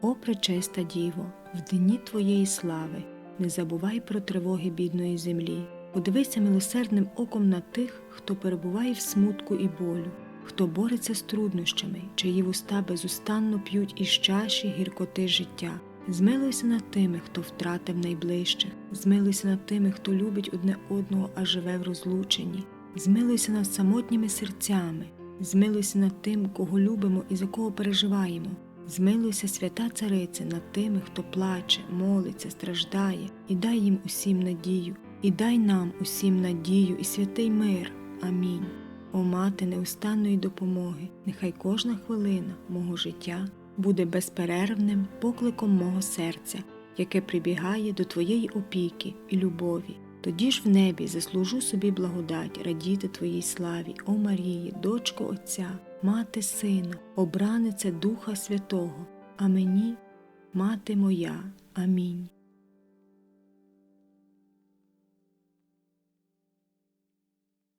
О пречиста Діво, в дні Твоєї слави, не забувай про тривоги бідної землі. Подивися милосердним оком на тих, хто перебуває в смутку і болю, хто бореться з труднощами, чиї вуста безустанно п'ють із чаші гіркоти життя. Змилуйся над тими, хто втратив найближчих, змилуйся над тими, хто любить одне одного, а живе в розлученні. Змилуйся над самотніми серцями, змилуйся над тим, кого любимо і за кого переживаємо. Змилуйся, свята царице, над тими, хто плаче, молиться, страждає, і дай їм усім надію, і дай нам усім надію і святий мир. Амінь. О мати неустанної допомоги, нехай кожна хвилина мого життя буде безперервним покликом мого серця, яке прибігає до Твоєї опіки і любові. Тоді ж в небі заслужу собі благодать радіти Твоїй славі, о Марії, дочко Отця, мати Сина, обраниця Духа Святого, а мені, мати моя. Амінь.